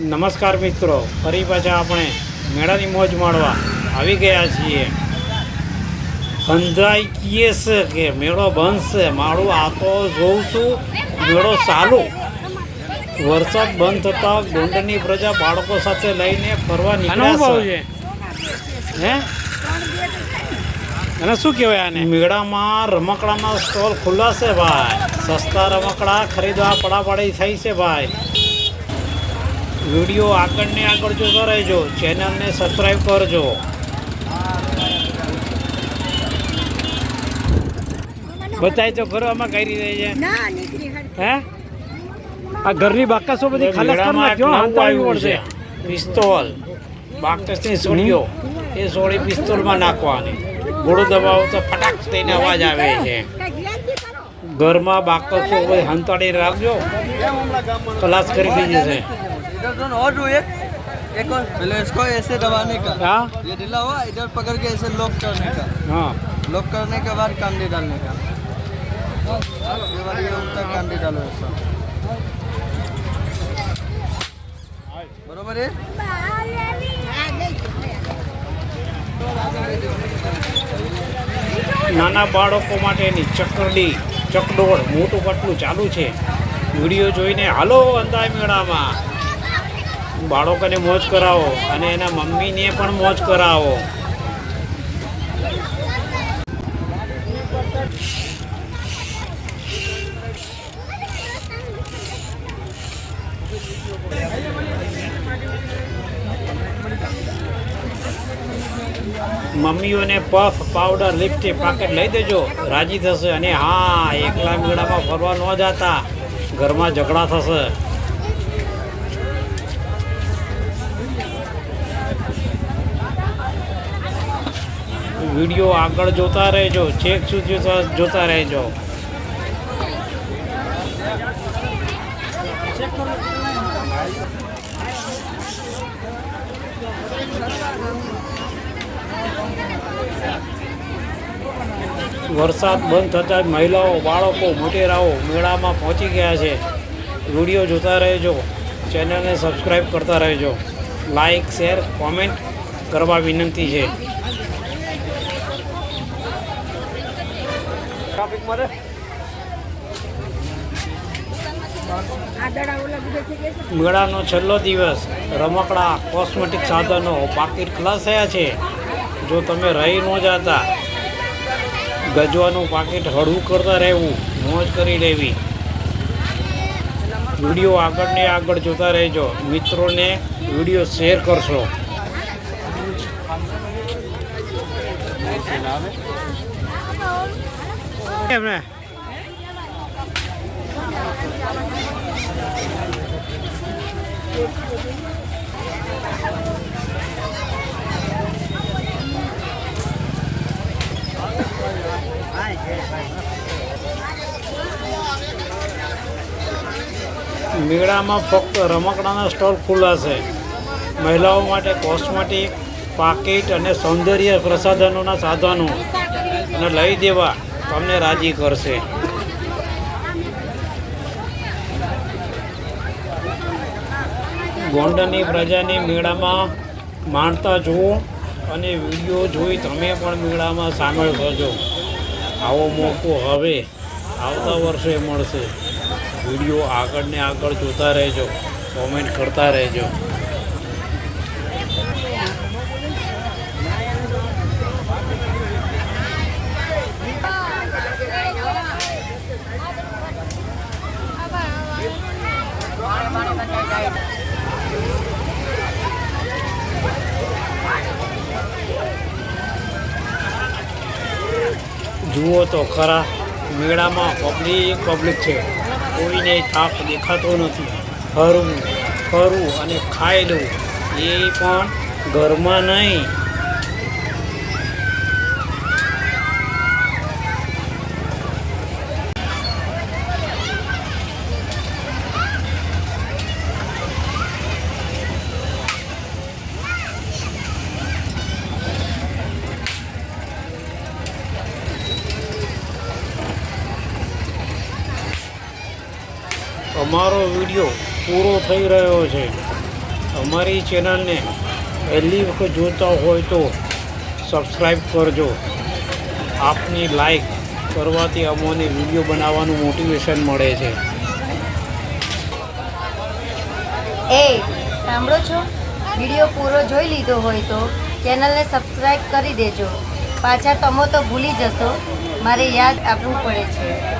નમસ્કાર મિત્રો ફરી પાછા આપણે મેળાની મોજ માણવા આવી ગયા છીએ. અંધાઈ કીએ છે કે મેળો બનશે? માળું આ તો જોઉં છું મેળો ચાલુ. વરસાદ બંધ થતાં ગોંડની પ્રજા બાળકો સાથે લઈને ફરવા નીકળ્યા છે? હે? અને શું કહેવાય આને? મેળામાં રમકડાના સ્ટોલ ખુલ્લા છે ભાઈ. સસ્તા રમકડા ખરીદવા પડાપડી થઈ છે ભાઈ. વીડિયો આગળ ને આગળ જોતા રહેજો. ચેનલને સબસ્ક્રાઈબ કરજો. બતાય તો ઘરો આમાં કઈ રીતે છે. હે. આ ઘરની બાકસો બધી પિસ્તોલ કરી ની એક નાખ્યો નવું હંતાવી પડશે. પિસ્તોલ. બાકસની સોળીઓ. એ સોળી પિસ્તોલમાં નાખવાની. ગોળો દબાવો તો ફટાક થઈને અવાજ આવે છે. ઘરમાં બાકસો કોઈ હંતાડી રાખજો ખલાસ કરી દીધી છે इधर दोनों और जो एक एक और पहले इसको ऐसे दबाने का હા ये ढीला हुआ इधर पकड़ के ऐसे लॉक करने का હા लॉक करने के बाद कांडी डालने का ये वाली ये ऊपर कांडी डालो ऐसा बरोबर है આ લઈ નાના બાળકો માટેની ચકરડી ચકડોળ મોટું પટલું ચાલુ છે. વીડિયો જોઈને હાલો અંધાય મેળામાં બાળકોને મોજ કરાવો અને એના મમ્મીને પણ મોજ કરાવો. મમ્મીઓને પફ પાવડર લિપસ્ટિક પાકેટ લઈ દેજો. રાજી થશે અને હા, એકલા મેળામાં ફરવા ન જતા. ઘરમાં ઝઘડા થશે. વીડિયો આગળ જોતા રહેજો, છેક સુધી જોતા- રહેજો. વરસાદ બંધ થતાં જ મહિલાઓ બાળકો મોટેરાઓ મેળામાં પહોંચી ગયા છે. વીડિયો જોતા રહેજો. ચેનલને સબસ્ક્રાઈબ કરતા રહેજો. લાઈક શેર કોમેન્ટ કરવા વિનંતી છે. મેળાનો છેલ્લો દિવસ રમકડા કોસ્મેટિક સાધનો પાકીટ ખલાસ થયા છે. જો તમે રહી ન જાતા, ગજવાનું પાકીટ હળવું કરતા રહેવું મોજ કરી લેવી. વીડિયો આગળ ને આગળ જોતા રહેજો. મિત્રોને વીડિયો શેર કરશો. એમને. મેળામાં ફક્ત રમકડાના સ્ટોલ ખુલ્લા છે. મહિલાઓ માટે કોસ્મેટિક, પાકીટ અને સૌંદર્ય પ્રસાધનોના સાધનો. અને લઈ દેવા તમને રાજી કરશે. ગોંડલની પ્રજાની મેળામાં માણતા જુઓ અને વીડિયો જોઈ તમે પણ મેળામાં સામેલ થજો. આવો મોકો હવે આવતા વર્ષે મળશે. વીડિયો આગળ ને આગળ જોતા રહેજો કોમેન્ટ કરતા રહેજો. જુઓ તો ખરા, મેળામાં પબ્લિક પબ્લિક છે. કોઈને થાક દેખાતો નથી. ફરવું ફરવું અને ખાઈ લેવું એ પણ ઘરમાં નહીં. અમારો વીડિયો પૂરો થઈ રહ્યો છે. અમારી ચેનલને પહેલી વખત જોતા હોય તો સબસ્ક્રાઈબ કરજો. આપની લાઈક કરવાથી અમોને વીડિયો બનાવવાનું મોટિવેશન મળે છે. એ, સાંભળો છો? વીડિયો પૂરો જોઈ લીધો હોય તો ચેનલને સબસ્ક્રાઈબ કરી દેજો. પાછા તમો તો ભૂલી જશો. મારે યાદ આપવું પડે છે.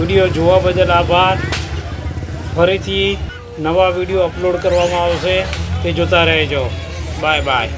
વીડિયો જોવા બદલ આભાર. ફરીથી નવા વીડિયો અપલોડ કરવામાં આવશે. તે જોતા રહેજો. Bye bye.